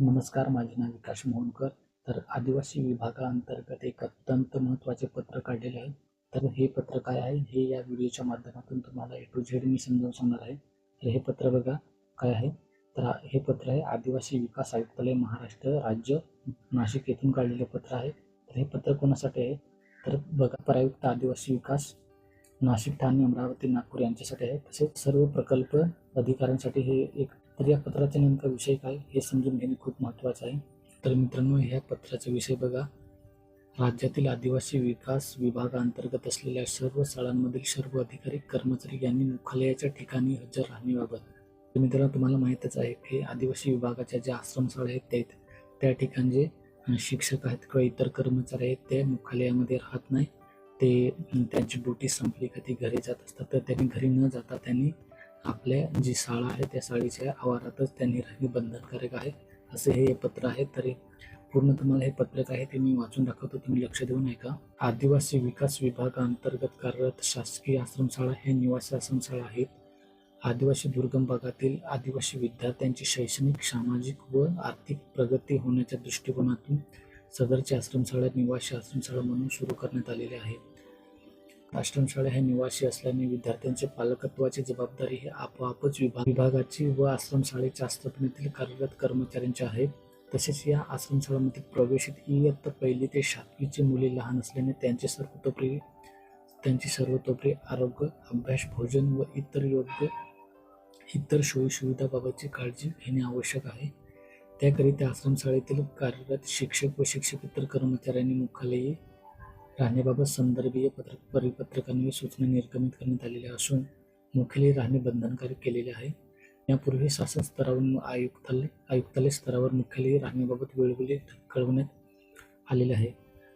नमस्कार माझे नाव विकास मोहनकर. तर आदिवासी विभागाअंतर्गत एक अत्यंत महत्त्वाचे पत्र काढलेले आहे. तर हे पत्र काय आहे? हे या व्हिडिओच्या माध्यमातून तुम्हाला ए टू झेड मी समजावून सांगणार आहे. तर हे पत्र बघा काय आहे? तर हे पत्र आहे आदिवासी विकास आयुक्तालय महाराष्ट्र राज्य नाशिक येथून काढलेले पत्र आहे. तर हे पत्र कोणासाठी आहे? तर बघा परायुक्त आदिवासी विकास नाशिक ठाणे अमरावती नागपूर यांच्यासाठी आहे. तसेच सर्व प्रकल्प अधिकाऱ्यांसाठी हे एक तर या पत्राचा नेमका विषय काय हे समजून घेणे खूप महत्त्वाचं आहे. तर मित्रांनो ह्या पत्राचा विषय बघा. राज्यातील आदिवासी विकास विभागाअंतर्गत असलेल्या सर्व शाळांमधील सर्व अधिकारी कर्मचारी यांनी मुख्यालयाच्या ठिकाणी हजर राहण्याबाबत. मित्रांनो तुम्हाला माहीतच आहे की आदिवासी विभागाच्या ज्या आश्रमशाळा आहेत त्या त्या ठिकाणी जे शिक्षक आहेत किंवा इतर कर्मचारी आहेत ते मुख्यालयामध्ये राहत नाही. ते त्यांची ड्युटी संपली का ते घरी जात असतात. तर त्यांनी घरी न जाता त्यांनी आपल्या जी शाळा आहे त्या शाळेच्या आवारातच त्यांनी राहणे बंधनकारक आहे असे हे पत्र आहे तरी पूर्ण तुम्हाला हे पत्रक आहे ते मी वाचून दाखवतो तुम्ही लक्ष देऊन ऐका. आदिवासी विकास विभागाअंतर्गत कार्यरत शासकीय आश्रमशाळा हे निवासी आश्रमशाळा आहेत. आदिवासी दुर्गम भागातील आदिवासी विद्यार्थ्यांची शैक्षणिक सामाजिक व आर्थिक प्रगती होण्याच्या दृष्टिकोनातून सदरची आश्रमशाळा निवासी आश्रमशाळा म्हणून सुरू करण्यात आलेली आहे. आश्रमशाळा हे निवासी असल्याने विद्यार्थ्यांचे पालकत्वाची जबाबदारी ही आपोआपच विभाग विभागाची व आश्रमशाळेच्या आस्थापनेतील कार्यरत कर्मचाऱ्यांची आहे. तसेच या आश्रमशाळामध्ये प्रवेशित इयत्ता पहिली ते सातवीची मुले लहान असल्याने त्यांचे सर्वतोपरी त्यांची सर्वतोपरी आरोग्य अभ्यास भोजन व इतर योग्य इतर सोयीसुविधाबाबतची काळजी घेणे आवश्यक आहे. त्याकरिता आश्रमशाळेतील कार्यरत शिक्षक व शिक्षकेतर कर्मचाऱ्यांनी मुख्यालयी राहण्याबाबत संदर्भीय पत्र परिपत्रकांनी सूचना निर्गमित करण्यात आलेल्या असून मुख्यालय राहणे बंधनकारक केलेले आहे. यापूर्वी शासन स्तरावरून आयुक्तालय आयुक्तालय स्तरावर मुख्यालय राहण्याबाबत वेळोवेळी कळवण्यात आलेले आहे.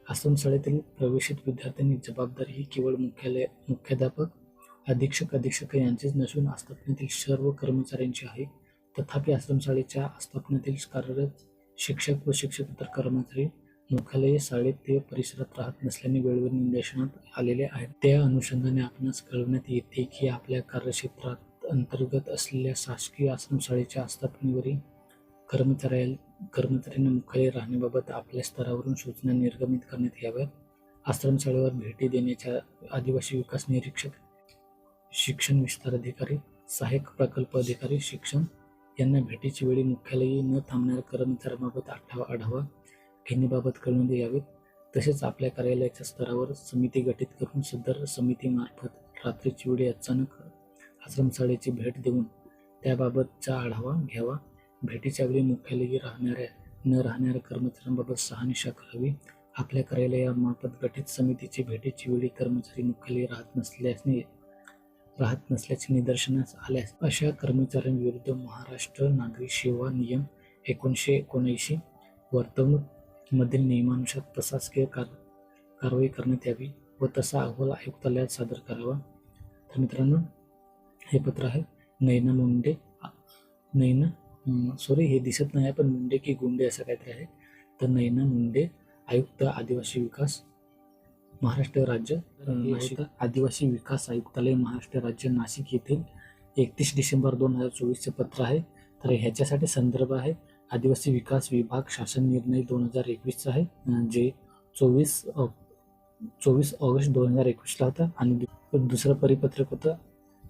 आश्रमशाळेतील प्रवेशित विद्यार्थ्यांनी जबाबदारी ही केवळ मुख्यालय मुख्याध्यापक अधीक्षक अधीक्षक यांचीच नसून आस्थापनेतील सर्व कर्मचाऱ्यांची आहे. तथापि आश्रमशाळेच्या आस्थापनेतील कार्यरत शिक्षक व शिक्षकेतर कर्मचारी मुख्यालय शाळेत ते परिसरात राहत नसल्याने वेळोवेळी निदर्शनात आलेले आहेत. त्या अनुषंगाने आपणास कळवण्यात येते की आपल्या कार्यक्षेत्रात अंतर्गत असलेल्या शासकीय आश्रमशाळेच्या आस्थापनेवरील कर्मचाऱ्या कर्मचाऱ्यांना मुख्यालय राहण्याबाबत आपल्या स्तरावरून सूचना निर्गमित करण्यात याव्यात. आश्रमशाळेवर भेटी देण्याच्या आदिवासी विकास निरीक्षक शिक्षण विस्तार अधिकारी सहाय्यक प्रकल्प अधिकारी शिक्षण यांना भेटीची वेळी मुख्यालयी न थांबणाऱ्या कर्मचाऱ्यांबाबत आढावा आढावा घेण्याबाबत कळून यावेत तसेच आपल्या कार्यालयाच्या स्तरावर समिती गठीत करून सदर समितीमार्फत रात्रीची वेळी अचानक आश्रमशाळेची भेट देऊन त्याबाबतचा आढावा घ्यावा. भेटीच्या वेळी मुख्यालयी राहणाऱ्या न राहणाऱ्या कर्मचाऱ्यांबाबत सहानिशा करावी. आपल्या कार्यालयामार्फत गठीत समितीची भेटीची वेळी कर्मचारी मुख्यालयी राहत नसल्याने राहत नसल्याचे निदर्शनास आल्यास अशा कर्मचाऱ्यांविरुद्ध महाराष्ट्र नागरी सेवा नियम एकोणीसशे एकोणऐंशी वर्तवणूक मधील नियमानुसार प्रशासकीय कार कारवाई करण्यात यावी व तसा अहवाल आयुक्तालयात सादर करावा. तर मित्रांनो हे पत्र आहे नैना मुंडे. नैना सॉरी हे दिसत नाही आहे पण मुंडे की गुंडे असं काहीतरी आहे. तर नैना मुंडे आयुक्त आदिवासी विकास महाराष्ट्र राज्य नाशिक आदिवासी विकास आयुक्तालय महाराष्ट्र राज्य नाशिक येथील एकतीस डिसेंबर दोन हजार चोवीसचे पत्र आहे. तर ह्याच्यासाठी संदर्भ आहे. आदिवासी विकास विभाग शासन निर्णय दोन हजार एकवीसचा आहे जे चोवीस चोवीस ऑगस्ट दोन हजार एकवीसला होता आणि दुसरं परिपत्रक होतं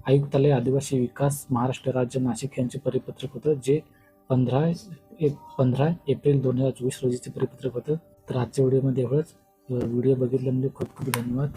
आयुक्तालय आदिवासी विकास महाराष्ट्र राज्य नाशिक यांचे परिपत्रक होतं जे पंधरा एक पंधरा एप्रिल दोन हजार चोवीस रोजीचे परिपत्रक होतं. तर आजच्या व्हिडिओमध्ये एवढंच. व्हिडिओ बघितल्यामुळे खूप खूप धन्यवाद.